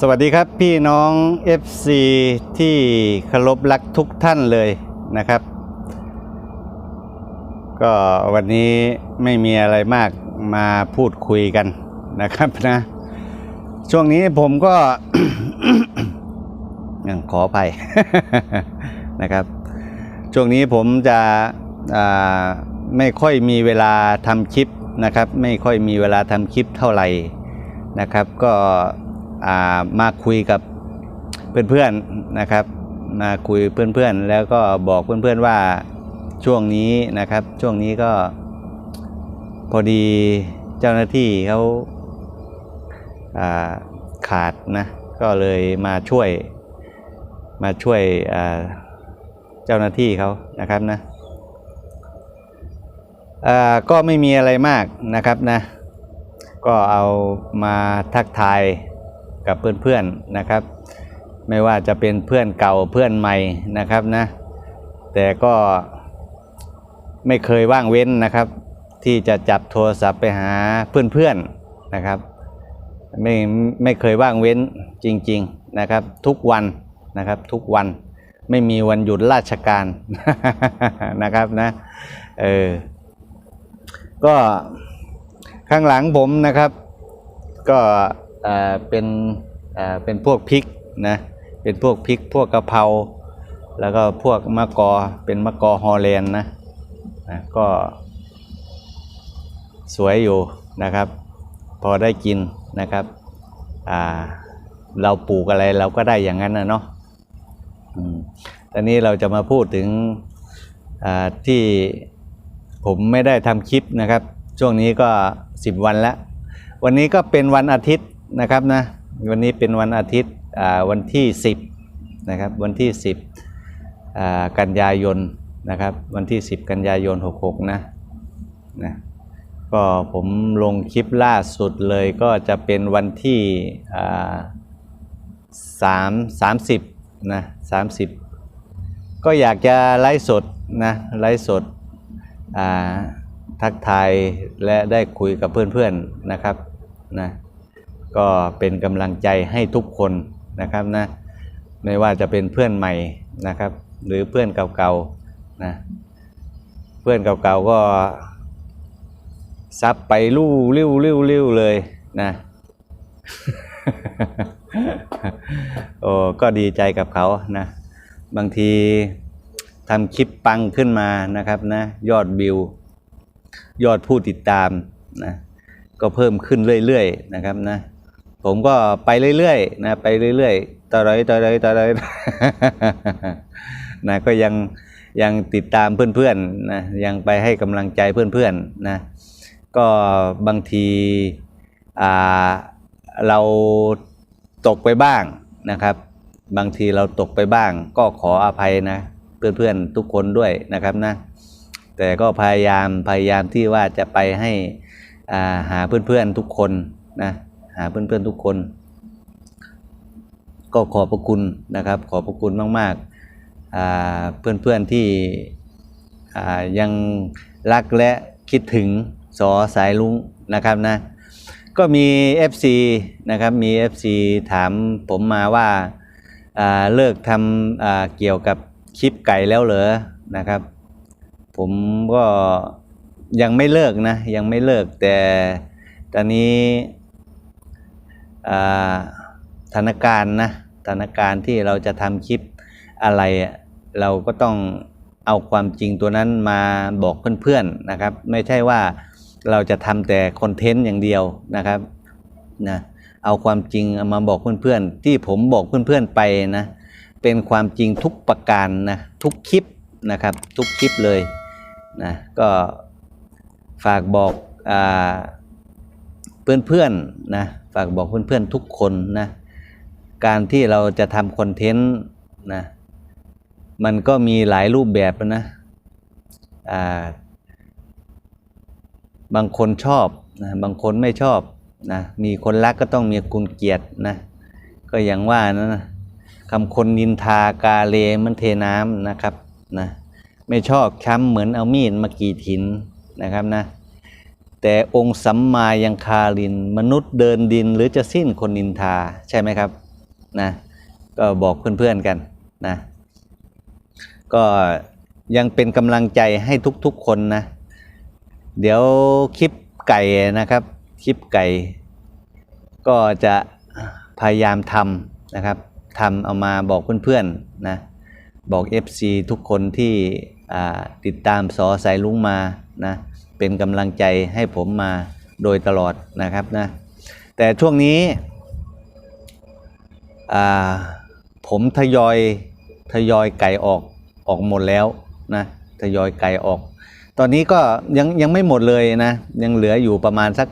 สวัสดีครับพี่น้อง FC ที่เคารพรักทุกท่านเลยนะครับ ก็วันนี้ไม่มีอะไรมากมาพูดคุยกันนะครับนะ ช่วงนี้ผมก็ขออภัยนะครับ ช่วงนี้ผมจะไม่ค่อยมีเวลาทำคลิปนะครับ ไม่ค่อยมีเวลาทำคลิปเท่าไหร่นะครับ ก็ มาคุยกับเพื่อนๆนะครับ มาคุยเพื่อนๆ แล้วก็บอกเพื่อนๆว่าช่วงนี้นะครับ ช่วงนี้ก็พอดีเจ้าหน้าที่เขาาขาดนะ ก็เลยมาช่วย มาช่วยเจ้าหน้าที่เขานะครับนะก็ไม่มีอะไรมากนะครับนะ ก็เอามาทักทาย กับเพื่อนๆนะครับ ไม่ว่าจะเป็นเพื่อนเก่าเพื่อนใหม่นะครับนะ แต่ก็ไม่เคยว่างเว้นนะครับ ที่จะจับโทรศัพท์ไปหาเพื่อนๆนะครับไม่ไม่เคยว่างเว้นจริง ๆนะครับ ทุกวันนะครับทุกวันไม่มีวันหยุดราชการนะครับนะเออก็ข้างหลังผมนะครับ ก็ เป็นเป็นพวกพริกนะเป็นพวกพริกพวกกะเพราแล้วก็พวกมะกอเป็นมะกอฮอลแลนด์นะนะก็สวยอยู่นะครับ พอได้กินนะครับเราปลูกอะไรเราก็ได้อย่างนั้นนะเนาะอืมตอนนี้เราจะมาพูดถึงที่ผมไม่ได้ทำคลิปนะครับ ช่วงนี้ก็สิบวันแล้ว วันนี้ก็เป็นวันอาทิตย์ นะครับนะวันนี้เป็นวันอาทิตย์วันที่สิบนะครับวันที่สิบกันยายนนะครับวันที่สิบกันยายนหกหกนะนะก็ผมลงคลิปล่าสุดเลยก็จะเป็นวันที่สามสามสิบนะสามสิบก็อยากจะไลฟ์สดนะไลฟ์สดทักทายและได้คุยกับเพื่อนๆนะครับนะ ก็เป็นกำลังใจให้ทุกคนนะครับนะไม่ว่าจะเป็นเพื่อนใหม่นะครับ หรือเพื่อนเก่าๆนะเพื่อนเก่าๆก็ซับไปลู่ริ้วริ้วริ้วเลยนะโอ้ก็ดีใจกับเขานะ บางทีทำคลิปปังขึ้นมานะครับนะ ยอดวิว ยอดผู้ติดตามนะ ก็เพิ่มขึ้นเรื่อยๆนะครับนะ ผมก็ไปเรื่อยๆนะไปเรื่อยๆต่อไรต่อไรต่อไรนะก็ยังยังติดตามเพื่อนๆนะยังไปให้กำลังใจเพื่อนๆนะก็บางทีเราตกไปบ้างนะครับ บางทีเราตกไปบ้าง ก็ขออภัยนะเพื่อนๆทุกคนด้วยนะครับนะแต่ก็พยายามพยายามที่ว่าจะไปให้าหาเพื่อนๆทุกคนนะ หาเพื่อนๆทุกคน ก็ขอบพระคุณนะครับ ขอบพระคุณมากๆเพื่อนๆที่ยังรักและคิดถึงสอสายลุงนะครับนะก็มี FC นะครับมี FC ถามผมมาว่าาเลิกทำเกี่ยวกับคลิปไก่แล้วเหรอนะครับ ผมก็ยังไม่เลิกนะยังไม่เลิกแต่ตอนนี้ สถานการณ์นะสถานการณ์ที่เราจะทำคลิปอะไร เราก็ต้องเอาความจริงตัวนั้นมาบอกเพื่อนๆนะครับ ไม่ใช่ว่าเราจะทำแต่คอนเทนต์อย่างเดียวนะครับนะเอาความจริงมาบอกเพื่อนๆ ที่ผมบอกเพื่อนๆไปนะเป็นความจริงทุกประการนะทุกคลิปนะครับทุกคลิปเลยนะก็ฝากบอกอ่า เพื่อนๆนะฝากบอกเพื่อนๆทุกคนนะการที่เราจะทำคอนเทนต์นะมันก็มีหลายรูปแบบนะอ่าบางคนชอบนะบางคนไม่ชอบนะมีคนรักก็ต้องมีคุณเกลียดนะก็อย่างว่านะนะคำคนนินทากาเลมันเทน้ำนะครับนะไม่ชอกช้ำเหมือนเอามีดมากีดหินนะครับนะ แต่องค์สัมมายังคาลิน มนุษย์เดินดินหรือจะสิ้นคนนินทาใช่ไหมครับนะก็บอกเพื่อนๆกันนะก็ยังเป็นกำลังใจให้ทุกๆคนนะ เดี๋ยวคลิปไก่นะครับ คลิปไก่ ก็จะพยายามทำนะครับทำเอามาบอกเพื่อนๆนะบอก FC ทุกคนที่ติดตามสอสายลุงมานะ เป็นกำลังใจให้ผมมาโดยตลอดนะครับนะแต่ช่วงนี้ผมทยอยทยอยไก่ออกออกหมดแล้วนะทยอยไก่ออก ตอนนี้ก็ยังยังไม่หมดเลยนะยังเหลืออยู่ประมาณสัก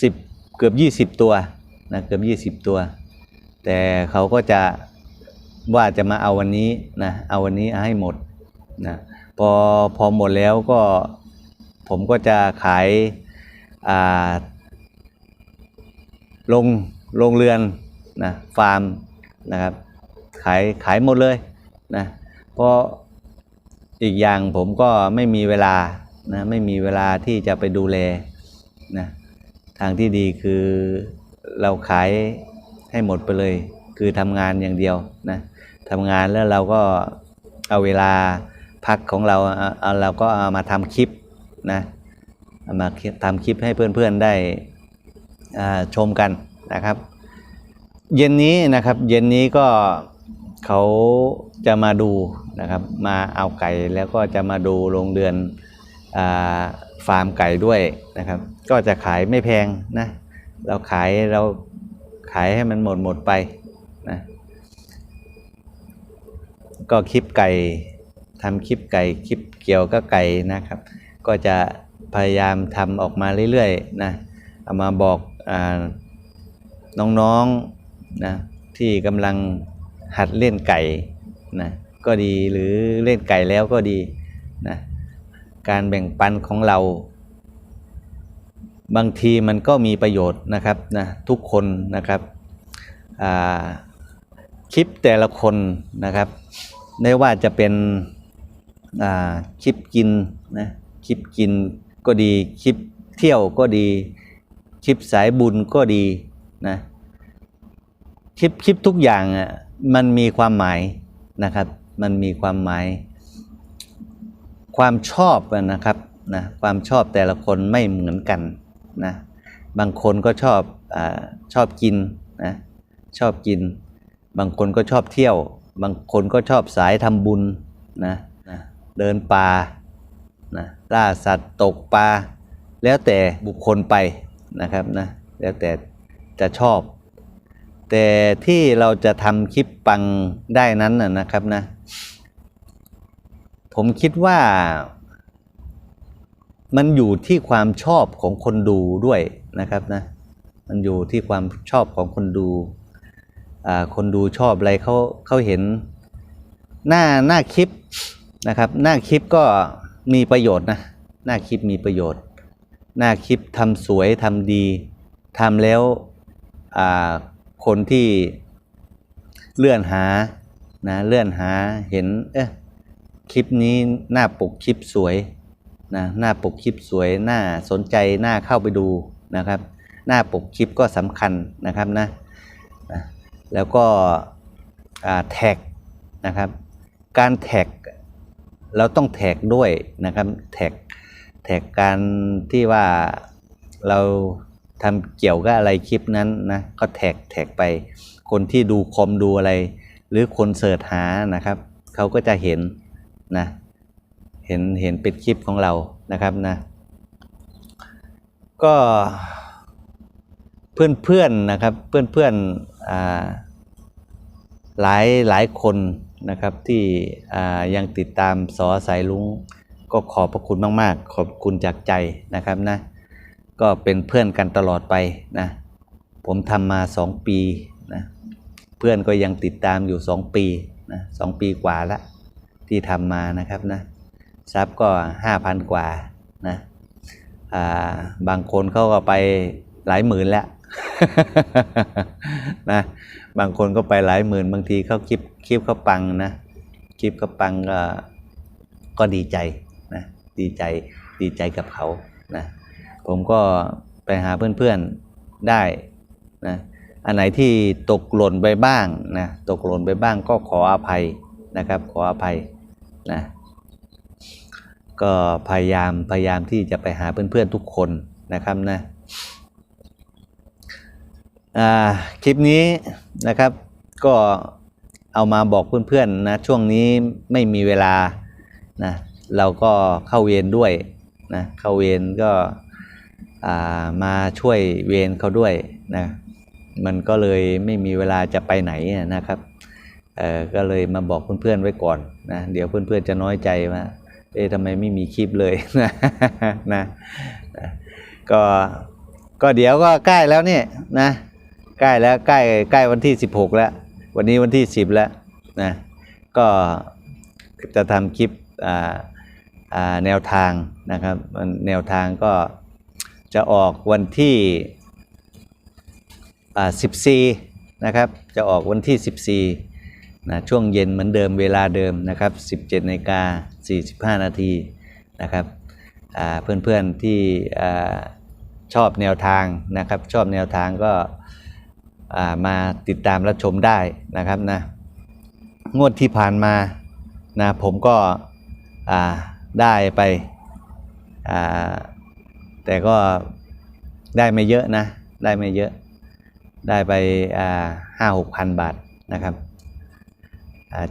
สิบเกือบยี่สิบตัวนะเกือบยี่สิบตัว แต่เขาก็จะว่าจะมาเอาวันนี้นะเอาวันนี้ให้หมดนะพอพอหมดแล้วก็ ผมก็จะขายาลงโรงเรือนนะฟาร์มนะครับขายขายหมดเลยนะเพราะอีกอย่างผมก็ไม่มีเวลานะไม่มีเวลาที่จะไปดูแลนะทางที่ดีคือเราขายให้หมดไปเลย คือทำงานอย่างเดียวนะทำงานแล้วเราก็เอาเวลาพักของเราเออาเราก็เอามาทำคลิป นะมาทำคลิปให้เพื่อนๆได้อ่าชมกันนะครับ เย็นนี้นะครับเย็นนี้ก็เขาจะมาดูนะครับมาเอาไก่แล้วก็จะมาดูโรงเรือนอฟาร์มไก่ด้วยนะครับ ก็จะขายไม่แพงนะเราขายเราขายให้มันหมดหมดไปนะก็คลิปไก่ทำคลิปไก่คลิปเกี่ยวกับไก่นะครับ ก็จะพยายามทำออกมาเรื่อยๆนะเอามาบอกอน้องๆนะที่กำลังหัดเล่นไก่นะก็ดีหรือเล่นไก่แล้วก็ดีนะการแบ่งปันของเรา บางทีมันก็มีประโยชน์นะครับนะทุกคนนะครับคลิปแต่ละคนนะครับไม่ว่าจะเป็นคลิปกินนะ คลิปกินก็ดี คลิปเที่ยวก็ดี คลิปสายบุญก็ดีนะคลิปคลิปทุกอย่างอะมันมีความหมายนะครับ มันมีความหมาย ความชอบนะครับนะความชอบแต่ละคนไม่เหมือนกันนะบางคนก็ชอบอชอบกินนะชอบกิน บางคนก็ชอบเที่ยว บางคนก็ชอบสายทำบุญนะนะเดินป่า นะล่าสัตว์ตกปลาแล้วแต่บุคคลไปนะครับนะแล้วแต่จะชอบ แต่ที่เราจะทำคลิปปังได้นั้นนะนะครับนะ ผมคิดว่ามันอยู่ที่ความชอบของคนดูด้วยนะครับนะ มันอยู่ที่ความชอบของคนดูอ่าคนดูชอบอะไรเขาเขาเห็นหน้าหน้าคลิปนะครับ หน้าคลิปก็ มีประโยชน์นะ หน้าคลิปมีประโยชน์ หน้าคลิปทำสวยทำดีทำแล้วคนที่เลื่อนหานะเลื่อนหาเห็นเอ๊ะคลิปนี้หน้าปกคลิปสวยนะหน้าปกคลิปสวยหน่าสนใจหน่าเข้าไปดูนะครับ หน้าปกคลิปก็สำคัญนะครับนะแล้วก็แท็กนะครับ การแท็ก เราต้องแท็กด้วยนะครับแท็กแท็กการที่ว่าเราทำเกี่ยวกับอะไรคลิปนั้นนะก็แท็กแท็กไป คนที่ดูคอมดูอะไร หรือคนเสิร์ชหานะครับเขาก็จะเห็นนะเห็นเห็นเป็นคลิปของเรานะครับนะก็เพื่อนเพื่อนๆนะครับเพื่อนเพื่อนๆหลายหลายคน นะครับที่ยังติดตามสอสายลุงก็ขอบพระคุณมากๆ ขอบคุณจากใจนะครับนะก็เป็นเพื่อนกันตลอดไปนะผมทำมาสองปีนะเพื่อนก็ยังติดตามอยู่สองปีนะสองปีกว่าละที่ทำมานะครับนะซับก็ห้าพันกว่านะอ่าบางคนเขาก็ไปหลายหมื่นแล้ว นะบางคนก็ไปหลายหมื่น บางทีเขาคลิปคลิปเขาปังนะคลิปเขาปังก็ก็ดีใจนะดีใจดีใจกับเขานะผมก็ไปหาเพื่อนๆได้นะอันไหนที่ตกหล่นไปบ้างนะตกหล่นไปบ้างก็ขออภัยนะครับ ขออภัยนะก็พยายามพยายามที่จะไปหาเพื่อนๆทุกคนนะครับนะ คลิปนี้นะครับก็เอามาบอกเพื่อนๆนะช่วงนี้ไม่มีเวลานะเราก็เข้าเวรด้วยนะเข้าเวรก็มาช่วยเวรเขาด้วยนะมันก็เลยไม่มีเวลาจะไปไหนนะครับก็เลยมาบอกเพื่อนๆไว้ก่อนนะเดี๋ยวเพื่อนๆจะน้อยใจว่าเอ๊ะทำไมไม่มีคลิปเลยนะนะนะก็ก็เดี๋ยวก็ใกล้แล้วเนี่ยนะ ใกล้แล้วใกล้ใกล้วันที่ 16 แล้ว วันนี้วันที่ 10 แล้วนะก็จะทำคลิปอ่าแนวทางนะครับแนวทางก็จะออกวันที่อ่า14 นะครับ จะออกวันที่ 14นะช่วงเย็นเหมือนเดิมเวลาเดิมนะครับ 17นาฬิกา45 นาทีนะครับอ่าเพื่อนๆที่ชอบแนวทางนะครับ ชอบแนวทางก็ มาติดตามรับชมได้นะครับนะงวดที่ผ่านมานะผมก็ได้ไปแต่ก็ได้ไม่เยอะนะได้ไม่เยอะได้ไปห้าหกพันบาทนะครับ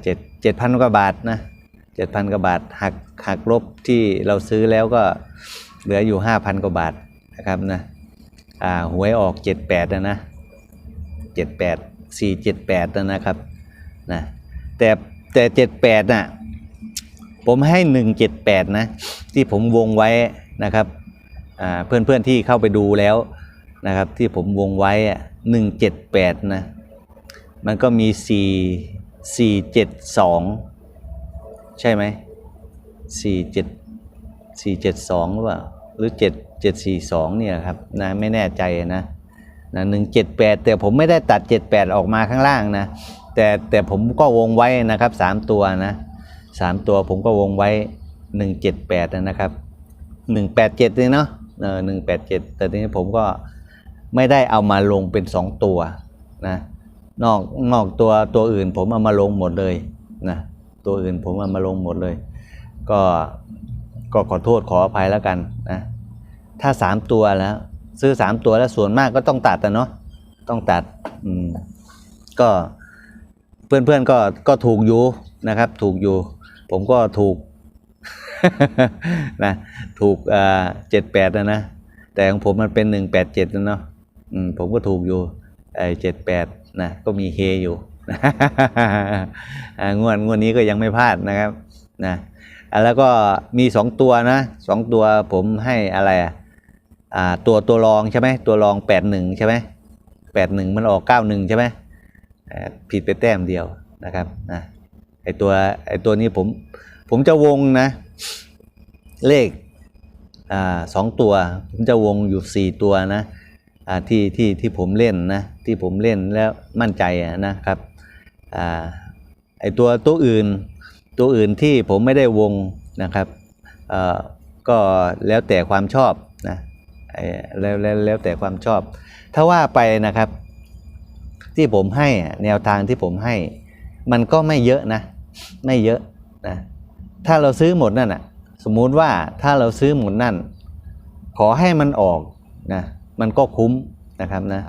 เจ็ดเจ็ดพันกว่าบาทนะเจ็ดพันกว่าบาทหักหักลบที่เราซื้อแล้วก็เหลืออยู่ห้าพันกว่าบาทนะครับนะหวยออกเจ็ดแปดนะนะ เจ็ดแปดสี่เจ็ดแปดนะครับนะแต่แต่เจ็ดแปดน่ะผมให้หนึ่งเจ็ดแปดนะที่ผมวงไว้นะครับอ่าเพื่อนเพื่อนที่เข้าไปดูแล้วนะครับที่ผมวงไว้หนึ่งเจ็ดแปดนะมันก็มีสี่สี่เจ็ดสองใช่ไหมสี่เจ็ดสี่เจ็ดสองหรือเปล่าหรือเจ็ดเจ็ดสี่สองเนี่ยครับนะไม่แน่ใจนะ นะหนึ่งเจ็ดแปดแต่ผมไม่ได้ตัดเจ็ดแปดออกมาข้างล่างนะ แต่แต่ผมก็วงไว้นะครับสามตัวนะสามตัวผมก็วงไว้หนึ่งเจ็ดแปดนะครับหนึ่งแปดเจ็ดเลยเนาะเออหนึ่งแปดเจ็ดแต่ทีนี้ผมก็ไม่ได้เอามาลงเป็นสองตัวนะนอกนอกตัวตัวอื่นผมเอามาลงหมดเลยนะตัวอื่นผมเอามาลงหมดเลย ก็ก็ขอโทษขออภัยแล้วกันนะถ้าสามตัวแล้ว ซื้อสามตัวแล้วส่วนมากก็ต้องตัดแต่เนาะต้องตัดอืมก็เพื่อนๆก็ก็ถูกอยู่นะครับ ถูกอยู่ ผมก็ถูกนะถูกอ่าเจ็ดแปดนะนะแต่ของผมมันเป็นหนึ่งแปดเจ็ดนะเนาะอืมผมก็ถูกอยู่ไอ้เจ็ดแปดนะก็มีเฮอยู่อ่างวดงวดนี้ก็ยังไม่พลาดนะครับนะแล้วก็มีสองตัวนะสองตัวผมให้อะไรอะอ่า ตัวตัวรองใช่ไหมตัวรองแปดหนึ่งใช่ไหมแปดหนึ่งมันออกเก้าหนึ่งใช่ไหมผิดไปแต้มเดียวนะครับนะไอตัวไอตัวนี้ผมผมจะวงนะ เลขอ่าสองตัว ผมจะวงอยู่สี่ตัวนะอ่าที่ที่ที่ผมเล่นนะที่ผมเล่นแล้วมั่นใจนะครับอ่าไอตัวตัวอื่นตัวอื่นที่ผมไม่ได้วงนะครับอ่อก็แล้วแต่ความชอบ แล้วแล้วแล้วแต่ความชอบ ถ้าว่าไปนะครับ ที่ผมให้แนวทางที่ผมให้ มันก็ไม่เยอะนะ ไม่เยอะนะถ้าเราซื้อหมดนั่นอะสมมุติว่าถ้าเราซื้อหมดนั่น ขอให้มันออกนะมันก็คุ้มนะครับนะ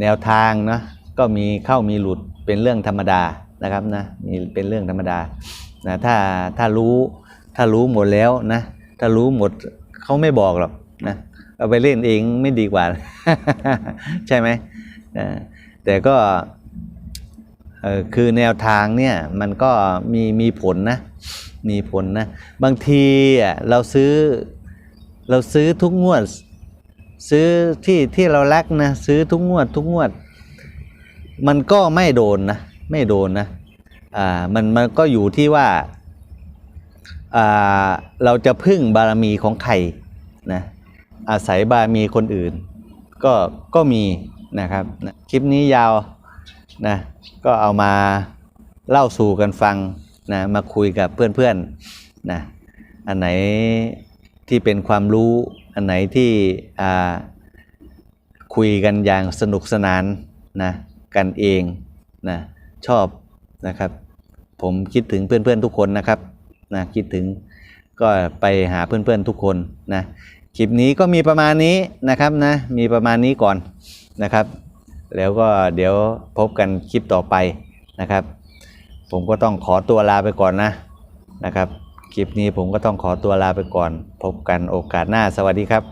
แนวทางนะก็มีเข้ามีหลุดเป็นเรื่องธรรมดานะครับนะมีเป็นเรื่องธรรมดานะถ้าถ้ารู้ถ้ารู้หมดแล้วนะถ้ารู้หมดเขาไม่บอกหรอกนะ เอาไปเล่นเองไม่ดีกว่า ใช่ไหมแต่ก็คือแนวทางเนี่ยมันก็มีมีผลนะมีผลนะ บางทีเราซื้อเราซื้อทุกงวด ซื้อที่ที่เรารักนะซื้อทุกงวด ทุกงวด มันก็ไม่โดนนะไม่โดนนะอ่ามันมันก็อยู่ที่ว่าอ่าเราจะพึ่งบารมีของใครนะ อาศัยบารมีคนอื่น ก็ก็มีนะครับนะคลิปนี้ยาวนะก็เอามาเล่าสู่กันฟังนะมาคุยกับเพื่อนๆนะอันไหนที่เป็นความรู้อันไหนที่อ่าคุยกันอย่างสนุกสนานนะกันเองนะชอบนะครับ ผมคิดถึงเพื่อนๆทุกคนนะครับนะคิดถึงก็ไปหาเพื่อนๆทุกคนนะ คลิปนี้ก็มีประมาณนี้นะครับนะมีประมาณนี้ก่อนนะครับ แล้วก็เดี๋ยวพบกันคลิปต่อไปนะครับ ผมก็ต้องขอตัวลาไปก่อนนะนะครับ คลิปนี้ผมก็ต้องขอตัวลาไปก่อน พบกันโอกาสหน้าสวัสดีครับ